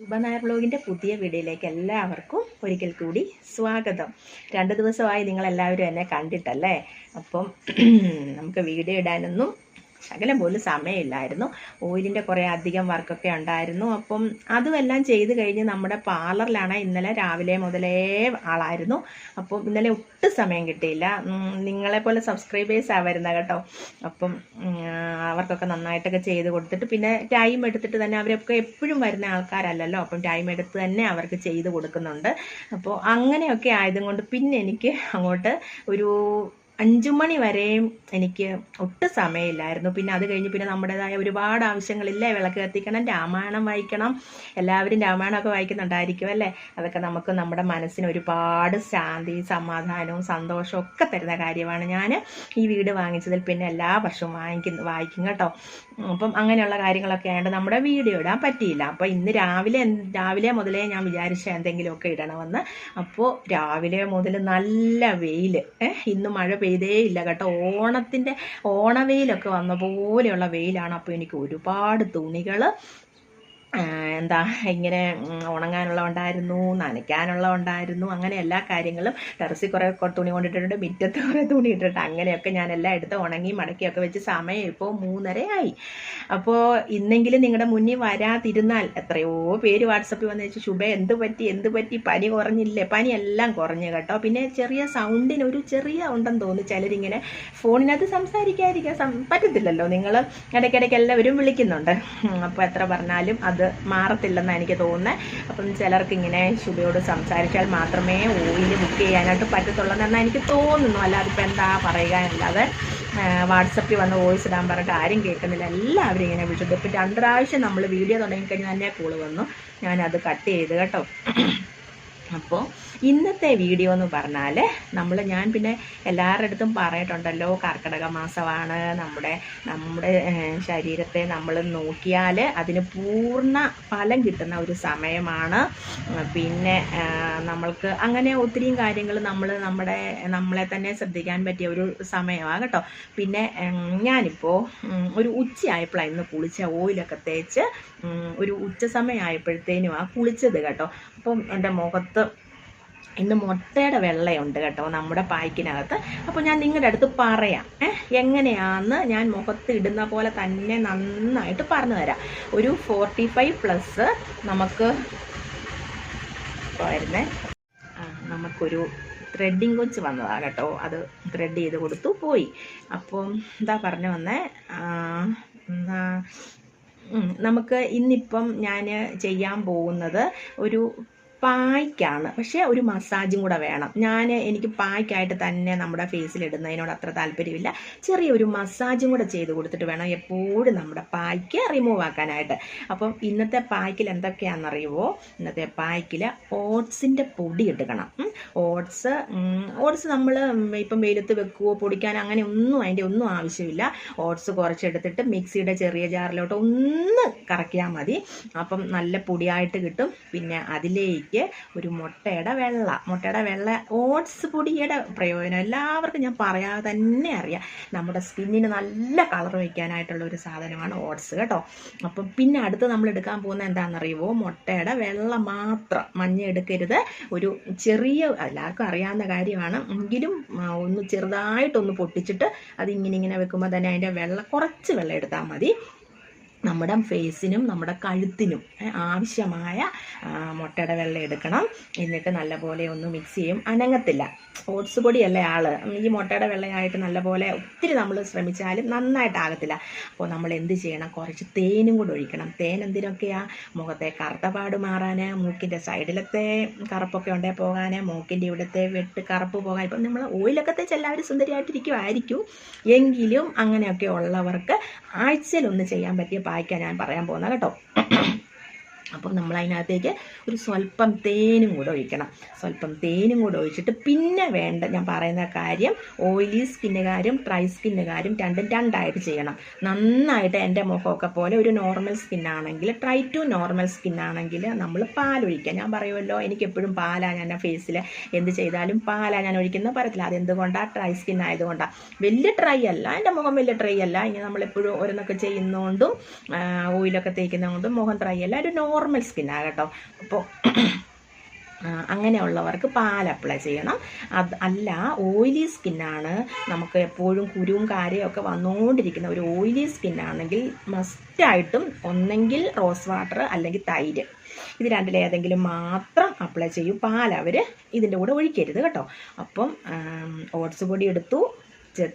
ശുഭനായർ ബ്ലോഗിന്റെ പുതിയ വീഡിയോയിലേക്ക് എല്ലാവർക്കും ഒരിക്കൽ കൂടി സ്വാഗതം. രണ്ട് ദിവസമായി നിങ്ങളെല്ലാവരും എന്നെ കണ്ടിട്ടല്ലേ? അപ്പം നമുക്ക് വീഡിയോ ഇടാനൊന്നും ശകലം പോലും സമയമില്ലായിരുന്നു. ഓയിലിന്റെ കുറേ അധികം വർക്കൊക്കെ ഉണ്ടായിരുന്നു. അപ്പം അതുമെല്ലാം ചെയ്ത് കഴിഞ്ഞ് നമ്മുടെ പാർലറിലാണ് ഇന്നലെ രാവിലെ മുതലേ ആളായിരുന്നു. അപ്പം ഇന്നലെ ഒട്ടും സമയം കിട്ടിയില്ല. നിങ്ങളെപ്പോലെ സബ്സ്ക്രൈബേഴ്സ് ആവരുന്ന കേട്ടോ. അപ്പം അവർക്കൊക്കെ നന്നായിട്ടൊക്കെ ചെയ്ത് കൊടുത്തിട്ട് പിന്നെ ടൈം എടുത്തിട്ട് തന്നെ അവരൊക്കെ എപ്പോഴും വരുന്ന ആൾക്കാരല്ലല്ലോ. അപ്പം ടൈം എടുത്ത് തന്നെ അവർക്ക് ചെയ്ത് കൊടുക്കുന്നുണ്ട്. അപ്പോൾ അങ്ങനെയൊക്കെ ആയതുകൊണ്ട് പിന്നെ എനിക്ക് അങ്ങോട്ട് ഒരു അഞ്ചു മണി വരെയും എനിക്ക് ഒട്ടും സമയമില്ലായിരുന്നു. പിന്നെ അത് കഴിഞ്ഞ് പിന്നെ നമ്മുടേതായ ഒരുപാട് ആവശ്യങ്ങളില്ലേ? വിളക്ക് കത്തിക്കണം രാമായണം വായിക്കണം. എല്ലാവരും രാമായണമൊക്കെ വായിക്കുന്നുണ്ടായിരിക്കും അല്ലേ? അതൊക്കെ നമുക്ക് നമ്മുടെ മനസ്സിന് ഒരുപാട് ശാന്തി സമാധാനവും സന്തോഷവും ഒക്കെ തരുന്ന കാര്യമാണ്. ഞാൻ ഈ വീട് വാങ്ങിച്ചതിൽ പിന്നെ എല്ലാ വർഷവും വാങ്ങിക്കുന്നു വായിക്കും കേട്ടോ. അപ്പം അങ്ങനെയുള്ള കാര്യങ്ങളൊക്കെ ആയതുകൊണ്ട് നമ്മുടെ വീഡിയോ ഇടാൻ പറ്റിയില്ല. അപ്പോൾ ഇന്ന് രാവിലെ രാവിലെ മുതലേ ഞാൻ വിചാരിച്ച എന്തെങ്കിലുമൊക്കെ ഇടണമെന്ന്. അപ്പോൾ രാവിലെ മുതൽ നല്ല വെയിൽ ഇന്ന് മഴ പെയ്തേ ഇല്ല കേട്ടോ. ഓണത്തിന്റെ ഓണവെയിലൊക്കെ വന്ന പോലെയുള്ള വെയിലാണ്. അപ്പോൾ എനിക്ക് ഒരുപാട് തുണികൾ എന്താ ഇങ്ങനെ ഉണങ്ങാനുള്ള ഉണ്ടായിരുന്നു നനയ്ക്കാനുള്ള ഉണ്ടായിരുന്നു അങ്ങനെ എല്ലാ കാര്യങ്ങളും ടെറസിൽ കുറേ തുണി കൊണ്ടിട്ടിട്ടുണ്ട് മുറ്റത്ത് കുറേ തുണി ഇട്ടിട്ട് അങ്ങനെയൊക്കെ ഞാൻ എല്ലാം എടുത്ത് ഉണങ്ങി മടക്കിയൊക്കെ വെച്ച് സമയം ഇപ്പോൾ മൂന്നരയായി. അപ്പോൾ ഇന്നെങ്കിലും നിങ്ങളുടെ മുന്നിൽ വരാതിരുന്നാൽ എത്രയോ പേര് വാട്സപ്പിൽ വന്ന് വെച്ച് ശുഭ എന്ത് പറ്റി? എന്ത് പറ്റി? പനി കുറഞ്ഞില്ലേ? പനി എല്ലാം കുറഞ്ഞു കേട്ടോ. പിന്നെ ചെറിയ സൗണ്ടിന് ഒരു ചെറിയ ഉണ്ടെന്ന് തോന്നി ചിലരിങ്ങനെ ഫോണിനകത്ത് സംസാരിക്കാതിരിക്കാൻ പറ്റത്തില്ലല്ലോ. നിങ്ങൾ ഇടയ്ക്കിടയ്ക്ക് എല്ലാവരും വിളിക്കുന്നുണ്ട്. അപ്പോൾ എത്ര പറഞ്ഞാലും അത് മാറത്തില്ലെന്നാണ് എനിക്ക് തോന്നുന്നത് അപ്പം ചിലർക്ക് ഇങ്ങനെ ശുഭയോട് സംസാരിച്ചാൽ മാത്രമേ ഓയിൽ ബുക്ക് ചെയ്യാനായിട്ട് പറ്റത്തുള്ളൂ എനിക്ക് തോന്നുന്നു. അല്ലാതെ ഇപ്പം എന്താ പറയുക എന്നല്ലാതെ വാട്സപ്പിൽ വന്ന് വോയിസ് ഇടാൻ പറഞ്ഞിട്ട് ആരും കേൾക്കുന്നില്ല. എല്ലാവരും ഇങ്ങനെ വിളിച്ചിട്ട് ഇപ്പം രണ്ട് പ്രാവശ്യം നമ്മൾ വീഡിയോ തുടങ്ങിക്കഴിഞ്ഞാൽ തന്നെ കോൾ വന്നു. ഞാനത് കട്ട് ചെയ്ത് കേട്ടോ. അപ്പോൾ ഇന്നത്തെ വീഡിയോ എന്ന് പറഞ്ഞാൽ നമ്മൾ ഞാൻ പിന്നെ എല്ലാവരുടെ അടുത്തും പറഞ്ഞിട്ടുണ്ടല്ലോ കർക്കിടക മാസമാണ്. നമ്മുടെ നമ്മുടെ ശരീരത്തെ നമ്മൾ നോക്കിയാൽ അതിന് പൂർണ ഫലം കിട്ടുന്ന ഒരു സമയമാണ്. പിന്നെ നമ്മൾക്ക് അങ്ങനെ ഒത്തിരിയും കാര്യങ്ങൾ നമ്മൾ നമ്മുടെ നമ്മളെ തന്നെ ശ്രദ്ധിക്കാൻ പറ്റിയ ഒരു സമയമാണ് കേട്ടോ. പിന്നെ ഞാനിപ്പോൾ ഒരു ഉച്ചയായപ്പോഴാണ് ഇന്ന് കുളിച്ച ഓയിലൊക്കെ തേച്ച് ഒരു ഉച്ച സമയമായപ്പോഴത്തേനും ആ കുളിച്ചത് കേട്ടോ. അപ്പം എന്റെ മുഖത്ത് ഇന്ന് മുട്ടയുടെ വെള്ളയുണ്ട് കേട്ടോ നമ്മുടെ പായ്ക്കിനകത്ത്. അപ്പോൾ ഞാൻ നിങ്ങളുടെ അടുത്ത് പറയാം. എങ്ങനെയാന്ന് ഞാൻ മുഖത്ത് ഇടുന്ന പോലെ തന്നെ നന്നായിട്ട് പറഞ്ഞു തരാം. ഒരു ഫോർട്ടി ഫൈവ് പ്ലസ് നമുക്ക് വരുന്നേ. നമുക്കൊരു ത്രെഡിങ് കൊച്ച് വന്നതാണ് കേട്ടോ. അത് ത്രെഡ് ചെയ്ത് കൊടുത്തു പോയി. അപ്പം എന്താ പറഞ്ഞു വന്നേ. നമുക്ക് ഇന്നിപ്പം ഞാൻ ചെയ്യാൻ പോകുന്നത് ഒരു പായ്ക്കാണ്. പക്ഷേ ഒരു മസാജും കൂടെ വേണം. ഞാൻ എനിക്ക് പായ്ക്കായിട്ട് തന്നെ നമ്മുടെ ഫേസിൽ ഇടുന്നതിനോട് അത്ര താല്പര്യമില്ല. ചെറിയൊരു മസാജും കൂടെ ചെയ്ത് കൊടുത്തിട്ട് വേണം എപ്പോഴും നമ്മുടെ പായ്ക്ക് റിമൂവ് ആക്കാനായിട്ട്. അപ്പം ഇന്നത്തെ പായ്ക്കിൽ എന്തൊക്കെയാണെന്നറിയുമോ ഇന്നത്തെ പായ്ക്കിൽ ഓട്സിന്റെ പൊടി എടുക്കണം ഓട്സ് ഓട്സ് നമ്മൾ ഇപ്പം വെയിലത്ത് വെക്കുവോ പൊടിക്കാൻ അങ്ങനെ ഒന്നും അതിന്റെ ഒന്നും ആവശ്യമില്ല. ഓട്സ് കുറച്ചെടുത്തിട്ട് മിക്സിയുടെ ചെറിയ ജാറിലോട്ട് ഒന്ന് കറക്കിയാൽ മതി. അപ്പം നല്ല പൊടിയായിട്ട് കിട്ടും. പിന്നെ അതിലേക്ക് ഒരു മുട്ടയുടെ വെള്ള മുട്ടയുടെ വെള്ള ഓട്സ് പൊടിയുടെ പ്രയോജനം. എല്ലാവർക്കും ഞാൻ പറയാതെ തന്നെ അറിയാം. നമ്മുടെ സ്കിന്നിന് നല്ല കളർ വയ്ക്കാനായിട്ടുള്ള ഒരു സാധനമാണ് ഓട്സ് കേട്ടോ. അപ്പം പിന്നെ അടുത്ത് നമ്മൾ എടുക്കാൻ പോകുന്ന എന്താണെന്നറിയുമോ മുട്ടയുടെ വെള്ള മാത്രം മഞ്ഞ എടുക്കരുത്. ഒരു ചെറിയ എല്ലാവർക്കും അറിയാവുന്ന കാര്യമാണ്. എങ്കിലും ഒന്ന് ചെറുതായിട്ടൊന്ന് പൊട്ടിച്ചിട്ട് അതിങ്ങനെ ഇങ്ങനെ വെക്കുമ്പോൾ തന്നെ അതിന്റെ വെള്ള കുറച്ച് വെള്ളം എടുത്താൽ മതി. നമ്മുടെ ഫേസിനും നമ്മുടെ കഴുത്തിനും ആവശ്യമായ മുട്ടയുടെ വെള്ളം എടുക്കണം. എന്നിട്ട് നല്ലപോലെ ഒന്ന് മിക്സ് ചെയ്യും. അനങ്ങത്തില്ല. ഓട്സ് പൊടിയല്ല ആൾ? ഈ മുട്ടയുടെ വെള്ളയായിട്ട് നല്ലപോലെ ഒത്തിരി നമ്മൾ ശ്രമിച്ചാലും നന്നായിട്ടാകത്തില്ല അപ്പോൾ നമ്മൾ എന്ത് ചെയ്യണം? കുറച്ച് തേനും കൂടെ ഒഴിക്കണം. തേൻ എന്തിനൊക്കെയാ? മുഖത്തെ കറുത്ത പാട് മാറാൻ മൂക്കിന്റെ സൈഡിലത്തെ കറുപ്പൊക്കെ ഉണ്ടേ പോകാൻ മൂക്കിന്റെ ഇവിടുത്തെ വെട്ട് കറുപ്പ് പോകാൻ. ഇപ്പം നമ്മൾ ഓയിലൊക്കെ തേച്ച് എല്ലാവരും സുന്ദരിയായിട്ടിരിക്കുമായിരിക്കും എങ്കിലും അങ്ങനെയൊക്കെ ഉള്ളവർക്ക് ആഴ്ചയിൽ ഒന്ന് ചെയ്യാൻ പറ്റിയ പായ്ക്കാണ് ഞാൻ പറയാൻ പോകുന്നത് കേട്ടോ. അപ്പം നമ്മൾ അതിനകത്തേക്ക് ഒരു സ്വല്പം തേനും കൂടെ ഒഴിക്കണം. സ്വല്പം തേനും കൂടെ ഒഴിച്ചിട്ട് പിന്നെ വേണ്ട ഞാൻ പറയുന്ന കാര്യം ഓയിലി സ്കിന്നുകാരും ഡ്രൈ സ്കിന്നുകാരും രണ്ടും രണ്ടായിട്ട് ചെയ്യണം. നന്നായിട്ട് എന്റെ മുഖമൊക്കെ പോലെ ഒരു നോർമൽ സ്കിന്നാണെങ്കിൽ ട്രൈ ടു നോർമൽ സ്കിന്നാണെങ്കിൽ നമ്മൾ പാലൊഴിക്കുക ഞാൻ പറയുമല്ലോ എനിക്കെപ്പോഴും പാലാണ് ഞാൻ ഫേസിൽ എന്ത് ചെയ്താലും പാലാണ് ഞാൻ ഒഴിക്കുന്ന പറയത്തില്ല അതെന്തുകൊണ്ടാണ് ഡ്രൈ സ്കിൻ ആയതുകൊണ്ടാണ് വലിയ ഡ്രൈ അല്ല എന്റെ മുഖം വലിയ ഡ്രൈ അല്ല. ഇനി നമ്മളെപ്പോഴും ഓരോന്നൊക്കെ ചെയ്യുന്നതുകൊണ്ടും ഓയിലൊക്കെ തേക്കുന്നതുകൊണ്ടും മുഖം ഡ്രൈ അല്ല. ഒരു നോർമൽ നോർമൽ സ്കിന്നാണ് കേട്ടോ. അപ്പോൾ അങ്ങനെയുള്ളവർക്ക് പാൽ അപ്ലൈ ചെയ്യണം. അത് അല്ല ഓയിലി സ്കിന്നാണ് നമുക്ക് എപ്പോഴും കുരുവും കാര്യവും ഒക്കെ വന്നുകൊണ്ടിരിക്കുന്ന ഒരു ഓയിലി സ്കിന്നാണെങ്കിൽ മസ്റ്റായിട്ടും ഒന്നെങ്കിൽ റോസ് വാട്ടർ അല്ലെങ്കിൽ തൈര്. ഇത് രണ്ടിലേതെങ്കിലും മാത്രം അപ്ലൈ ചെയ്യും. പാൽ അവർ ഇതിന്റെ കൂടെ ഒഴിക്കരുത് കേട്ടോ. അപ്പം ഓട്സ് പൊടി എടുത്തു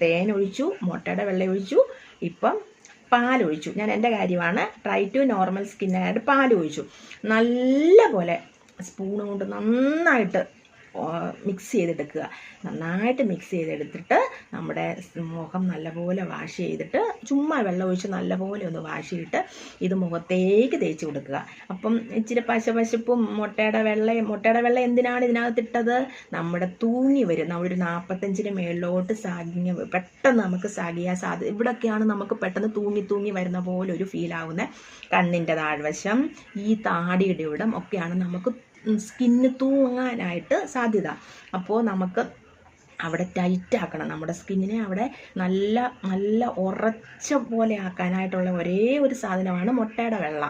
തേൻ ഒഴിച്ചു മുട്ടയുടെ വെള്ളം ഒഴിച്ചു ഇപ്പം പാലൊഴിച്ചു. ഞാൻ എന്റെ കാര്യമാണ് ട്രൈ ടു നോർമൽ സ്കിന്നായിട്ട് പാലൊഴിച്ചു. നല്ല പോലെ സ്പൂൺ കൊണ്ട് നന്നായിട്ട് മിക്സ് ചെയ്തെടുക്കുക. നന്നായിട്ട് മിക്സ് ചെയ്തെടുത്തിട്ട് നമ്മുടെ മുഖം നല്ലപോലെ വാഷ് ചെയ്തിട്ട് ചുമ്മാ വെള്ളം ഒഴിച്ച് നല്ലപോലെ ഒന്ന് വാഷ് ചെയ്തിട്ട് ഇത് മുഖത്തേക്ക് തേച്ച് കൊടുക്കുക. അപ്പം ഇച്ചിരി പശ പശപ്പും മുട്ടയുടെ വെള്ളയും മുട്ടയുടെ വെള്ളം എന്തിനാണ് ഇതിനകത്ത് ഇട്ടത്? നമ്മുടെ തൂങ്ങി വരും. നമ്മളൊരു നാൽപ്പത്തഞ്ചിന് മേളിലോട്ട് സാഗിങ് പെട്ടെന്ന് നമുക്ക് സാഗിയാൻ സാധ്യത ഇവിടൊക്കെയാണ് നമുക്ക് പെട്ടെന്ന് തൂങ്ങി തൂങ്ങി വരുന്ന പോലെ ഒരു ഫീൽ ആവുന്നത് കണ്ണിന്റെ താഴ്വശം ഈ താടിയുടെ ഇവിടം ഒക്കെയാണ് നമുക്ക് സ്കിന്ന് തൂങ്ങാനായിട്ട് സാധ്യത. അപ്പോൾ നമുക്ക് അവിടെ ടൈറ്റ് ആക്കണം. നമ്മുടെ സ്കിന്നിനെ അവിടെ നല്ല നല്ല ഉറച്ച പോലെ ആക്കാനായിട്ടുള്ള ഒരേ ഒരു സാധനമാണ് മുട്ടയുടെ വെള്ള.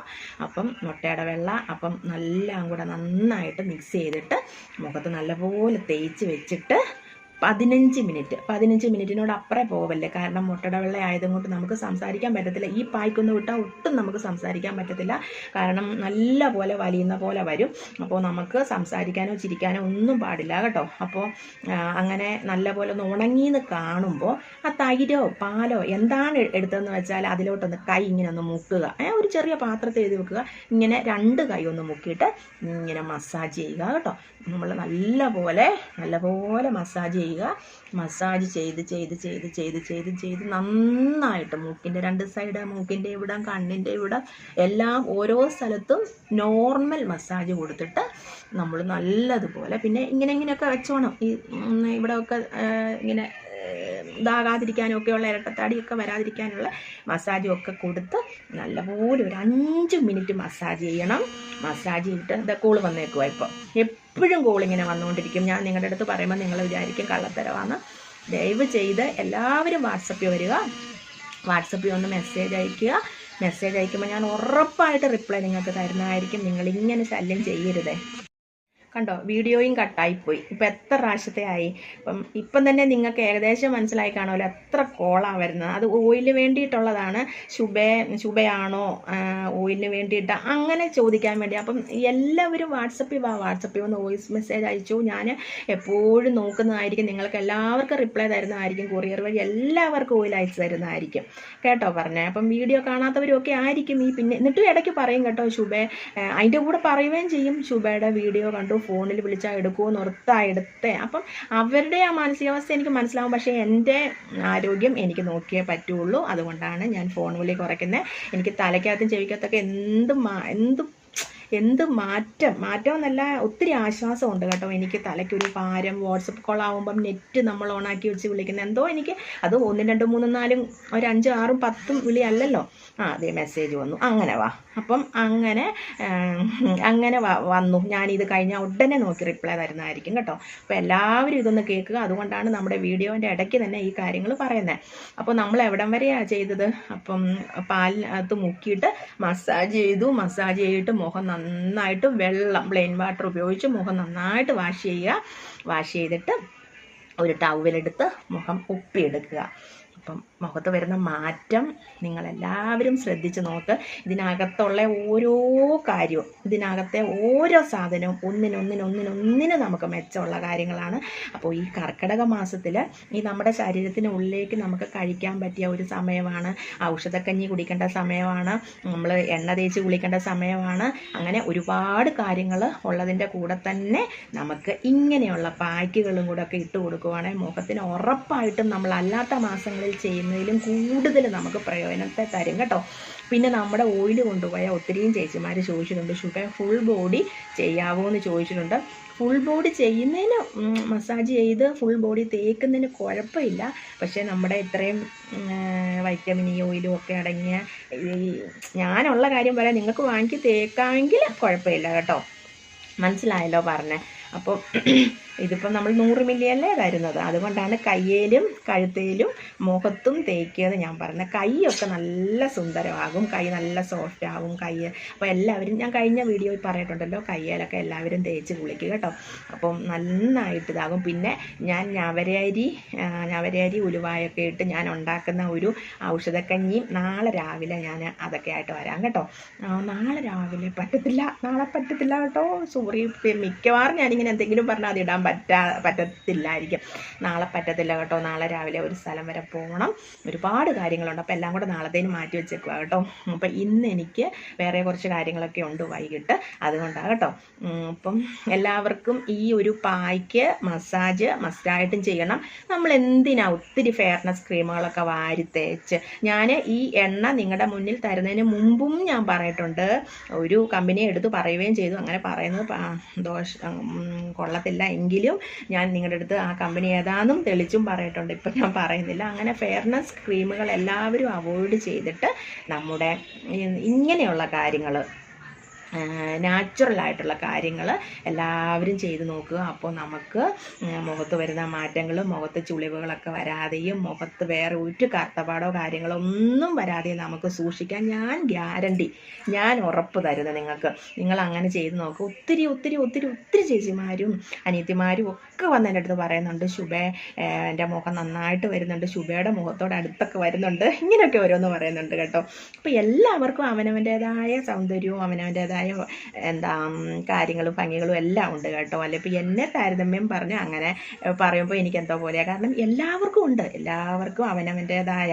അപ്പം മുട്ടയുടെ വെള്ള അപ്പം നല്ല കൂടെ നന്നായിട്ട് മിക്സ് ചെയ്തിട്ട് മുഖത്ത് നല്ലപോലെ തേച്ച് വെച്ചിട്ട് പതിനഞ്ച് മിനിറ്റ് പതിനഞ്ച് മിനിറ്റിനോട് അപ്പുറേ പോവല്ലേ? കാരണം മുട്ടട വെള്ള ആയതുകൊണ്ട് നമുക്ക് സംസാരിക്കാൻ പറ്റത്തില്ല. ഈ പായ്ക്കൊന്ന് വിട്ടാൽ ഒട്ടും നമുക്ക് സംസാരിക്കാൻ പറ്റത്തില്ല. കാരണം നല്ല പോലെ വലിയുന്ന പോലെ വരും. അപ്പോൾ നമുക്ക് സംസാരിക്കാനോ ചിരിക്കാനോ ഒന്നും പാടില്ല കേട്ടോ. അപ്പോൾ അങ്ങനെ നല്ല പോലെ ഒന്ന് ഉണങ്ങിയെന്ന് കാണുമ്പോൾ ആ തൈരോ പാലോ എന്താണ് എടുത്തതെന്ന് വെച്ചാൽ അതിലോട്ടൊന്ന് കൈ ഇങ്ങനെ ഒന്ന് മുക്കുക. ഒരു ചെറിയ പാത്രത്തിൽ എഴുതി വെക്കുക. ഇങ്ങനെ രണ്ട് കൈ ഒന്ന് മുക്കിയിട്ട് ഇങ്ങനെ മസാജ് ചെയ്യുക കേട്ടോ. നമ്മൾ നല്ല പോലെ നല്ല പോലെ മസാജ് ചെയ്യുക. മസാജ് ചെയ്ത് ചെയ്ത് ചെയ്ത് ചെയ്ത് ചെയ്ത് ചെയ്ത് നന്നായിട്ട് മൂക്കിന്റെ രണ്ട് സൈഡ് മൂക്കിന്റെ ഇവിടം കണ്ണിന്റെ ഇവിടം എല്ലാം ഓരോ സ്ഥലത്തും നോർമൽ മസാജ് കൊടുത്തിട്ട് നമ്മൾ നല്ലതുപോലെ പിന്നെ ഇങ്ങനെ ഇങ്ങനെയൊക്കെ വെച്ചോണം. ഈ ഇവിടെയൊക്കെ ഇങ്ങനെ ഇതാകാതിരിക്കാനും ഒക്കെയുള്ള ഇരട്ടത്താടിയൊക്കെ വരാതിരിക്കാനുള്ള മസാജും ഒക്കെ കൊടുത്ത് നല്ലപോലെ ഒരു അഞ്ച് മിനിറ്റ് മസാജ് ചെയ്യണം. മസാജ് ചെയ്തിട്ട് ഇതൊക്കെ കോൾ വന്നേക്കുവാ ഇപ്പോൾ എപ്പോഴും കോൾ ഇങ്ങനെ വന്നുകൊണ്ടിരിക്കും. ഞാൻ നിങ്ങളുടെ അടുത്ത് പറയുമ്പോൾ നിങ്ങൾ വിചാരിക്കും കള്ളത്തരവാന്ന്. ദയവ് ചെയ്ത് എല്ലാവരും വാട്സപ്പിൽ വരിക. വാട്സപ്പിൽ ഒന്ന് മെസ്സേജ് അയക്കുക. മെസ്സേജ് അയക്കുമ്പോൾ ഞാൻ ഉറപ്പായിട്ട് റിപ്ലൈ നിങ്ങൾക്ക് തരുന്നതായിരിക്കും. നിങ്ങൾ ഇങ്ങനെ ശല്യം ചെയ്യരുതേ. കണ്ടോ? വീഡിയോയും കട്ടായിപ്പോയി ഇപ്പം എത്ര പ്രാവശ്യത്തെ ആയി? ഇപ്പം ഇപ്പം തന്നെ നിങ്ങൾക്ക് ഏകദേശം മനസ്സിലായി കാണുമല്ലോ എത്ര കോളാണ് വരുന്നത്. അത് ഓയിലിന് വേണ്ടിയിട്ടുള്ളതാണ്. ശുഭ ശുഭയാണോ? ഓയിലിന് വേണ്ടിയിട്ട്. അങ്ങനെ ചോദിക്കാൻ വേണ്ടി. അപ്പം എല്ലാവരും വാട്സപ്പിൽ വാ. വാട്സപ്പിൽ വന്ന് വോയിസ് മെസ്സേജ് അയച്ചു. ഞാൻ എപ്പോഴും നോക്കുന്നതായിരിക്കും. നിങ്ങൾക്ക് എല്ലാവർക്കും റിപ്ലൈ തരുന്നതായിരിക്കും. കൊറിയർ വഴി എല്ലാവർക്കും ഓയിൽ അയച്ചു തരുന്നതായിരിക്കും. കേട്ടോ പറഞ്ഞേ? അപ്പം വീഡിയോ കാണാത്തവരൊക്കെ ആയിരിക്കും ഈ പിന്നെ. എന്നിട്ടും ഇടയ്ക്ക് പറയും കേട്ടോ ശുഭേ. അതിന്റെ കൂടെ പറയുകയും ചെയ്യും. ശുഭയുടെ വീഡിയോ കണ്ടു. ഫോണിൽ വിളിച്ചാൽ എടുക്കുമോ നിർത്താ എടുത്തേ. അപ്പം അവരുടെ ആ മാനസികാവസ്ഥ എനിക്ക് മനസ്സിലാവും. പക്ഷേ എന്റെ ആരോഗ്യം എനിക്ക് നോക്കിയേ പറ്റുള്ളൂ. അതുകൊണ്ടാണ് ഞാൻ ഫോൺ വിളി കുറയ്ക്കുന്നത് എനിക്ക് തലയ്ക്കകത്തും ചെവിക്കകത്തൊക്കെ എന്ത് എന്ത് എന്ത് മാറ്റം? മാറ്റം എന്നല്ല ഒത്തിരി ആശ്വാസമുണ്ട് കേട്ടോ. എനിക്ക് തലയ്ക്കൊരു ഭാരം വാട്സപ്പ് കോൾ ആകുമ്പം നെറ്റ് നമ്മൾ ഓണാക്കി വെച്ച് വിളിക്കുന്നത് എന്തോ എനിക്ക് അത് ഒന്നും രണ്ടും മൂന്നും നാലും ഒരു അഞ്ചും ആറും പത്തും വിളി അല്ലല്ലോ. ആ അതേ മെസ്സേജ് വന്നു. അങ്ങനെ വാ. അപ്പം അങ്ങനെ അങ്ങനെ വന്നു. ഞാനിത് കഴിഞ്ഞാൽ ഉടനെ നോക്കി റിപ്ലൈ തരുന്നതായിരിക്കും കേട്ടോ. അപ്പോൾ എല്ലാവരും ഇതൊന്ന് കേൾക്കുക. അതുകൊണ്ടാണ് നമ്മുടെ വീഡിയോന്റെ ഇടയ്ക്ക് തന്നെ ഈ കാര്യങ്ങൾ പറയുന്നത്. അപ്പോൾ നമ്മൾ എവിടം വരെയാണ് ചെയ്തത്? അപ്പം പാലിനകത്ത് മുക്കിയിട്ട് മസാജ് ചെയ്തു. മസാജ് ചെയ്തിട്ട് മുഖം നന്നായിട്ട് വെള്ളം പ്ലെയിൻ വാട്ടർ ഉപയോഗിച്ച് മുഖം നന്നായിട്ട് വാഷ് ചെയ്യുക. വാഷ് ചെയ്തിട്ട് ഒരു ടവലെടുത്ത് മുഖം ഉപ്പിയെടുക്കുക. അപ്പം മുഖത്ത് വരുന്ന മാറ്റം നിങ്ങളെല്ലാവരും ശ്രദ്ധിച്ച് നോക്ക്. ഇതിനകത്തുള്ള ഓരോ കാര്യവും ഇതിനകത്തെ ഓരോ സാധനവും ഒന്നിനൊന്നിനൊന്നിനൊന്നിന് നമുക്ക് മെച്ചമുള്ള കാര്യങ്ങളാണ്. അപ്പോൾ ഈ കർക്കിടക മാസത്തിൽ ഈ നമ്മുടെ ശരീരത്തിന് ഉള്ളിലേക്ക് നമുക്ക് കഴിക്കാൻ പറ്റിയ ഒരു സമയമാണ്. ഔഷധക്കഞ്ഞി കുടിക്കേണ്ട സമയമാണ്. നമ്മൾ എണ്ണ തേച്ച് കുളിക്കേണ്ട സമയമാണ്. അങ്ങനെ ഒരുപാട് കാര്യങ്ങൾ ഉള്ളതിന്റെ കൂടെ തന്നെ നമുക്ക് ഇങ്ങനെയുള്ള പായ്ക്കുകളും കൂടെ ഒക്കെ ഇട്ട് കൊടുക്കുവാണെങ്കിൽ മുഖത്തിന് ഉറപ്പായിട്ടും നമ്മൾ അല്ലാത്ത മാസങ്ങളിൽ ചെയ്യുന്നതിലും കൂടുതൽ നമുക്ക് പ്രയോജനത്തെ തരും കേട്ടോ. പിന്നെ നമ്മുടെ ഓയിൽ കൊണ്ടുപോയ ഒത്തിരിയും ചേച്ചിമാർ ചോദിച്ചിട്ടുണ്ട് ഷുഗർ ഫുൾ ബോഡി ചെയ്യാവോ എന്ന് ചോദിച്ചിട്ടുണ്ട്. ഫുൾ ബോഡി ചെയ്യുന്നതിന് മസാജ് ചെയ്ത് ഫുൾ ബോഡി തേക്കുന്നതിന് കുഴപ്പമില്ല. പക്ഷേ നമ്മുടെ ഇത്രയും വൈറ്റമിൻ ഇ ഓയിലും ഒക്കെ അടങ്ങിയ ഈ ഞാനുള്ള കാര്യം പറയാം നിങ്ങൾക്ക് വാങ്ങിക്ക് തേക്കാമെങ്കിൽ കുഴപ്പമില്ല കേട്ടോ. മനസ്സിലായല്ലോ പറഞ്ഞേ. അപ്പോൾ ഇതിപ്പം നമ്മൾ നൂറ് മില്ലി അല്ലേ തരുന്നത്? അതുകൊണ്ടാണ് കയ്യിലും കഴുത്തിലും മുഖത്തും തേക്കിയത് ഞാൻ പറയുന്നത് കൈയൊക്കെ നല്ല സുന്ദരമാകും. കൈ നല്ല സോഫ്റ്റ് ആകും കൈ അപ്പോൾ എല്ലാവരും ഞാൻ കഴിഞ്ഞ വീഡിയോയിൽ പറഞ്ഞിട്ടുണ്ടല്ലോ കയ്യിലൊക്കെ എല്ലാവരും തേച്ച് കുളിക്കുക കേട്ടോ. അപ്പം നന്നായിട്ട് ഇതാകും. പിന്നെ ഞാൻ ഞവരരി ഞവരരി ഉലുവായൊക്കെ ഇട്ട് ഞാൻ ഉണ്ടാക്കുന്ന ഒരു ഔഷധക്കഞ്ഞിയും നാളെ രാവിലെ ഞാൻ അതൊക്കെ ആയിട്ട് വരാം കേട്ടോ. നാളെ രാവിലെ പറ്റത്തില്ല. നാളെ പറ്റത്തില്ല കേട്ടോ. സോറി മിക്കവാറും ഞാനിങ്ങനെ എന്തെങ്കിലും പറഞ്ഞാൽ അത് ഇടാൻ പറ്റാ പറ്റത്തില്ലായിരിക്കും. നാളെ പറ്റത്തില്ല കേട്ടോ. നാളെ രാവിലെ ഒരു സ്ഥലം വരെ പോകണം ഒരുപാട് കാര്യങ്ങളുണ്ട്. അപ്പോൾ എല്ലാം കൂടെ നാളത്തേന് മാറ്റി വെച്ചേക്കുക കേട്ടോ. അപ്പോൾ ഇന്ന് എനിക്ക് വേറെ കുറച്ച് കാര്യങ്ങളൊക്കെ ഉണ്ട് വൈകിട്ട്. അതുകൊണ്ടാണ് കേട്ടോ. അപ്പം എല്ലാവർക്കും ഈ ഒരു പായ്ക്ക് മസാജ് മസ്റ്റായിട്ടും ചെയ്യണം. നമ്മൾ എന്തിനാ ഒത്തിരി ഫെയർനെസ് ക്രീമുകളൊക്കെ വാരി തേച്ച്? ഞാൻ ഈ എണ്ണ നിങ്ങളുടെ മുന്നിൽ തരുന്നതിന് മുമ്പും ഞാൻ പറഞ്ഞിട്ടുണ്ട്. ഒരു കമ്പനി എടുത്ത് പറയുകയും ചെയ്തു. അങ്ങനെ പറയുന്നത് ദോഷം ദോഷ എങ്കിൽ കൊള്ളത്തില്ല. എങ്കിലും ഞാൻ നിങ്ങളുടെ അടുത്ത് ആ കമ്പനി ഏതാണെന്നും തെളിച്ചും പറയിട്ടുണ്ട്. ഇപ്പം ഞാൻ പറയുന്നില്ല. അങ്ങനെ ഫെയർനെസ് ക്രീമുകൾ എല്ലാവരും അവോയ്ഡ് ചെയ്തിട്ട് നമ്മുടെ ഇങ്ങനെയുള്ള കാര്യങ്ങൾ നാച്ചുറൽ ആയിട്ടുള്ള കാര്യങ്ങൾ എല്ലാവരും ചെയ്ത് നോക്കുക. അപ്പോൾ നമുക്ക് മുഖത്ത് വരുന്ന മാറ്റങ്ങളും മുഖത്ത് ചുളിവുകളൊക്കെ വരാതെയും മുഖത്ത് വേറെ ഒരു കർത്തപാടോ കാര്യങ്ങളോ ഒന്നും വരാതെയും നമുക്ക് സൂക്ഷിക്കാൻ ഞാൻ ഗ്യാരണ്ടി ഞാൻ ഉറപ്പ് തരുന്നു നിങ്ങൾക്ക്. നിങ്ങൾ അങ്ങനെ ചെയ്ത് നോക്കുക ഒത്തിരി ഒത്തിരി ഒത്തിരി ഒത്തിരി ചേച്ചിമാരും അനിയത്തിമാരും ഒക്കെ വന്ന് എന്റെ അടുത്ത് പറയുന്നുണ്ട് ശുഭേ എന്റെ മുഖം നന്നായിട്ട് വരുന്നുണ്ട് ശുഭയുടെ മുഖത്തോട് അടുത്തൊക്കെ വരുന്നുണ്ട്. ഇങ്ങനെയൊക്കെ ഓരോന്ന് പറയുന്നുണ്ട് കേട്ടോ. അപ്പോൾ എല്ലാവർക്കും അവനവന്റേതായ സൗന്ദര്യവും അവനവന്റേതായ എന്താ ഉം, കാര്യങ്ങളും ഭംഗികളും എല്ലാം ഉണ്ട് കേട്ടോ. അല്ലെ ഇപ്പം എന്നെ താരതമ്യം പറഞ്ഞ് അങ്ങനെ പറയുമ്പോൾ എനിക്ക് എന്തോ പോലെയാണ് കാരണം എല്ലാവർക്കും ഉണ്ട്. എല്ലാവർക്കും അവനവന്റേതായ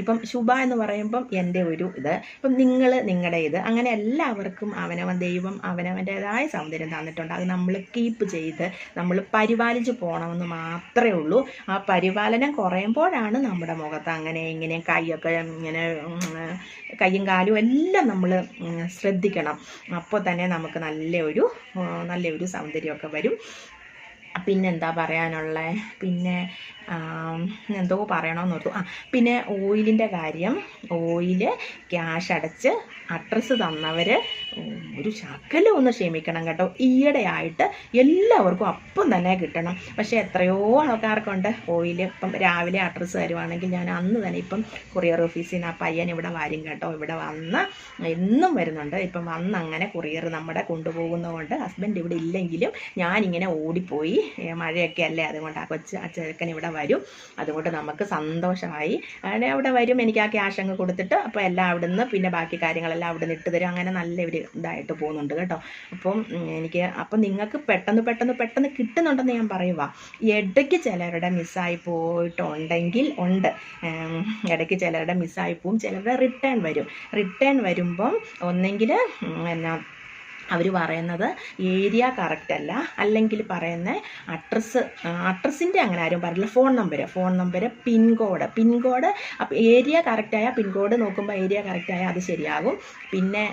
ഇപ്പം ശുഭ എന്ന് പറയുമ്പം എന്റെ ഒരു ഇത്. ഇപ്പം നിങ്ങൾ നിങ്ങളുടെ ഇത്. അങ്ങനെ എല്ലാവർക്കും അവനവൻ ദൈവം അവനവന്റേതായ സൗന്ദര്യം തന്നിട്ടുണ്ട്. അത് നമ്മൾ കീപ്പ് ചെയ്ത് നമ്മൾ പരിപാലിച്ച് പോകണമെന്ന് മാത്രമേ ഉള്ളൂ. ആ പരിപാലനം കുറയുമ്പോഴാണ് നമ്മുടെ മുഖത്ത് അങ്ങനെ ഇങ്ങനെ കൈയൊക്കെ ഇങ്ങനെ കൈയും കാലും എല്ലാം നമ്മൾ ശ്രദ്ധിക്കണം. അപ്പോൾ തന്നെ നമുക്ക് നല്ലൊരു നല്ലൊരു സൗന്ദര്യമൊക്കെ വരും. പിന്നെന്താ പറയാനുള്ളത് പിന്നെ എന്തോ പറയണമെന്ന് ഓർത്തു. ആ പിന്നെ ഓയിലിന്റെ കാര്യം. ഓയിൽ ക്യാഷ് അടച്ച് അഡ്രസ്സ് തന്നവർ ഒരു ശകലം ഒന്ന് ക്ഷമിക്കണം കേട്ടോ. ഈയിടെയായിട്ട് എല്ലാവർക്കും അപ്പം തന്നെ കിട്ടണം. പക്ഷേ എത്രയോ ആൾക്കാർക്കുണ്ട് ഓയിൽ ഇപ്പം രാവിലെ അഡ്രസ്സ് തരുവാണെങ്കിൽ ഞാൻ അന്ന് തന്നെ ഇപ്പം കൊറിയർ ഓഫീസിൽ നിന്ന് ആ പയ്യൻ ഇവിടെ വരും കേട്ടോ. ഇവിടെ വന്ന് എന്നും വരുന്നുണ്ട്. ഇപ്പം വന്ന് അങ്ങനെ കൊറിയർ നമ്മുടെ കൊണ്ടുപോകുന്നതുകൊണ്ട് ഹസ്ബൻഡ് ഇവിടെ ഇല്ലെങ്കിലും ഞാനിങ്ങനെ ഓടിപ്പോയി. മഴയൊക്കെ അല്ലേ? അതുകൊണ്ട് ആ കൊച്ച് ആ ചെറുക്കൻ ഇവിടെ വരും. അതുകൊണ്ട് നമുക്ക് സന്തോഷമായി അവിടെ വരും. എനിക്ക് ആ ക്യാഷ് അങ്ങ് കൊടുത്തിട്ട് അപ്പോൾ എല്ലാം അവിടെ നിന്ന് പിന്നെ ബാക്കി കാര്യങ്ങളെല്ലാം അവിടുന്ന് ഇട്ട് തരും. അങ്ങനെ നല്ല ഒരു ഇതായിട്ട് പോകുന്നുണ്ട് കേട്ടോ. അപ്പം എനിക്ക് അപ്പം നിങ്ങൾക്ക് പെട്ടെന്ന് പെട്ടെന്ന് പെട്ടെന്ന് കിട്ടുന്നുണ്ടെന്ന് ഞാൻ പറയുക ഇടയ്ക്ക് ചിലരുടെ മിസ്സായി പോയിട്ടുണ്ടെങ്കിൽ ഉണ്ട്. ഇടയ്ക്ക് ചിലരുടെ മിസ്സായി പോവും. ചിലരുടെ റിട്ടേൺ വരും. റിട്ടേൺ വരുമ്പം ഒന്നെങ്കിൽ എന്നാ അവർ പറയുന്നത് ഏരിയ കറക്റ്റ് അല്ല. അല്ലെങ്കിൽ പറയുന്ന അഡ്രസ്സ് അഡ്രസ്സിന്റെ അങ്ങനെ ആരും പറയില്ല. Phone number phone number pin code pin code അപ്പം ഏരിയ കറക്റ്റായ പിൻകോഡ് നോക്കുമ്പോൾ ഏരിയ കറക്റ്റായാൽ അത് ശരിയാകും. പിന്നെ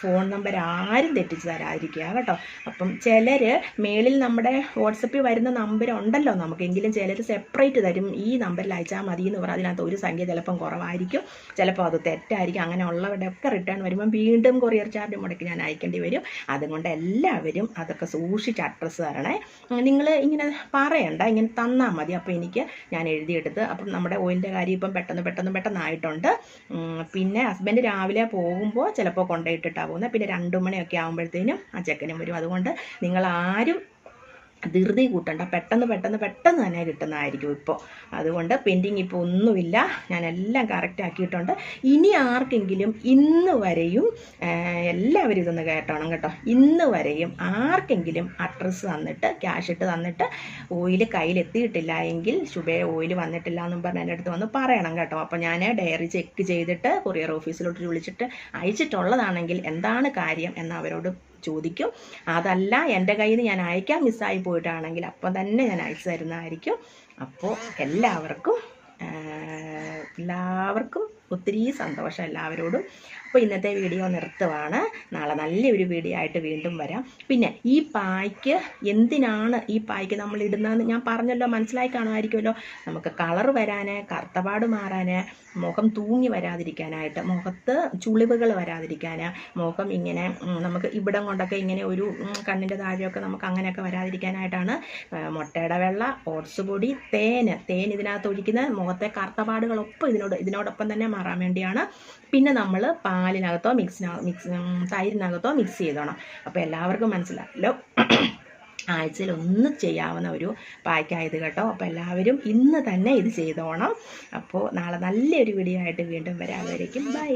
ഫോൺ നമ്പർ ആരും തെറ്റിച്ച് തരാതിരിക്കുക കേട്ടോ. അപ്പം ചിലർ മേളിൽ നമ്മുടെ വാട്സപ്പിൽ വരുന്ന നമ്പർ ഉണ്ടല്ലോ നമുക്കെങ്കിലും ചിലർ സെപ്പറേറ്റ് തരും. ഈ നമ്പറിൽ അയച്ചാൽ മതി എന്ന് പറഞ്ഞാൽ അതിനകത്ത് ഒരു സംഖ്യ ചിലപ്പം കുറവായിരിക്കും. ചിലപ്പോൾ അത് തെറ്റായിരിക്കും. അങ്ങനെ ഉള്ളവരുടെ ഒക്കെ റിട്ടേൺ വരുമ്പം വീണ്ടും കൊറിയർ ചാർജ് മുടക്കി ഞാൻ അയക്കേണ്ടി വരും. അതുകൊണ്ട് എല്ലാവരും അതൊക്കെ സൂക്ഷിച്ച് അഡ്രസ്സ് തരണേ. നിങ്ങൾ ഇങ്ങനെ പറയണ്ട ഇങ്ങനെ തന്നാൽ മതി. അപ്പോൾ എനിക്ക് ഞാൻ എഴുതിയെടുത്ത് അപ്പം നമ്മുടെ ഓയിലിന്റെ കാര്യം ഇപ്പം പെട്ടെന്ന് പെട്ടെന്ന് പെട്ടെന്നായിട്ടുണ്ട്. പിന്നെ ഹസ്ബൻഡ് രാവിലെ പോകുമ്പോൾ ചിലപ്പോൾ കൊണ്ടുപോയിട്ടിട്ടാണ് പോകുന്നത് പിന്നെ രണ്ടു മണിയൊക്കെ ആകുമ്പോഴത്തേനും ആ ചെക്കനും വരും. അതുകൊണ്ട് നിങ്ങൾ ആരും ധൃതി കൂട്ടണ്ട. പെട്ടെന്ന് പെട്ടെന്ന് പെട്ടെന്ന് തന്നെ കിട്ടുന്നതായിരിക്കും ഇപ്പോൾ അതുകൊണ്ട് പെൻഡിങ് ഇപ്പോൾ ഒന്നുമില്ല. ഞാൻ എല്ലാം കറക്റ്റ് ആക്കിയിട്ടുണ്ട്. ഇനി ആർക്കെങ്കിലും ഇന്ന് വരെയും എല്ലാവരും ഇതൊന്ന് കേട്ടോണം കേട്ടോ. ഇന്ന് വരെയും ആർക്കെങ്കിലും അഡ്രസ്സ് തന്നിട്ട് ക്യാഷ് ഇട്ട് തന്നിട്ട് ഓയിൽ കയ്യിലെത്തിയിട്ടില്ല എങ്കിൽ ശുഭേ ഓയിൽ വന്നിട്ടില്ല എന്നും പറഞ്ഞ് എന്റെ അടുത്ത് വന്ന് പറയണം കേട്ടോ. അപ്പോൾ ഞാൻ ഡയറി ചെക്ക് ചെയ്തിട്ട് കൊറിയർ ഓഫീസിലോട്ട് വിളിച്ചിട്ട് അയച്ചിട്ടുള്ളതാണെങ്കിൽ എന്താണ് കാര്യം എന്ന് അവരോട് ചോദിക്കും. അതല്ല എന്റെ കയ്യിൽ നിന്ന് ഞാൻ അയക്കാൻ മിസ്സായി പോയിട്ടാണെങ്കിൽ അപ്പം തന്നെ ഞാൻ അയച്ചു തരുന്നതായിരിക്കും. അപ്പോൾ എല്ലാവർക്കും എല്ലാവർക്കും ഒത്തിരി സന്തോഷം എല്ലാവരോടും. അപ്പോൾ ഇന്നത്തെ വീഡിയോ നിർത്തുവാണ്. നാളെ നല്ലൊരു വീഡിയോ ആയിട്ട് വീണ്ടും വരാം. പിന്നെ ഈ പായ്ക്ക് എന്തിനാണ് ഈ പായ്ക്ക് നമ്മൾ ഇടുന്നതെന്ന് ഞാൻ പറഞ്ഞല്ലോ മനസ്സിലായി കാണുമായിരിക്കുമല്ലോ. നമുക്ക് കളർ വരാൻ കറുത്തപാട് മാറാൻ മുഖം തൂങ്ങി വരാതിരിക്കാനായിട്ട് മുഖത്ത് ചുളിവുകൾ വരാതിരിക്കാൻ മുഖം ഇങ്ങനെ നമുക്ക് ഇവിടം കൊണ്ടൊക്കെ ഇങ്ങനെ ഒരു കണ്ണിന്റെ താഴെയൊക്കെ നമുക്ക് അങ്ങനെയൊക്കെ വരാതിരിക്കാനായിട്ടാണ് മുട്ടയുടെ വെള്ള ഓട്സ് പൊടി തേൻ തേൻ ഇതിനകത്ത് ഒഴിക്കുന്ന മുഖത്തെ കറുത്തപാടുകളൊപ്പം ഇതിനോട് ഇതിനോടൊപ്പം തന്നെ മാറാൻ വേണ്ടിയാണ്. പിന്നെ നമ്മൾ പാലിനകത്തോ മിക്സിന മിക്സ് തൈരിനകത്തോ മിക്സ് ചെയ്തോണം. അപ്പോൾ എല്ലാവർക്കും മനസ്സിലായല്ലോ ആഴ്ചയിൽ ഒന്ന് ചെയ്യാവുന്ന ഒരു പായ്ക്കായത് കേട്ടോ. അപ്പോൾ എല്ലാവരും ഇന്ന് തന്നെ ഇത് ചെയ്തോണം. അപ്പോൾ നാളെ നല്ലൊരു വീഡിയോ ആയിട്ട് വീണ്ടും വരാമായിരിക്കും ബൈ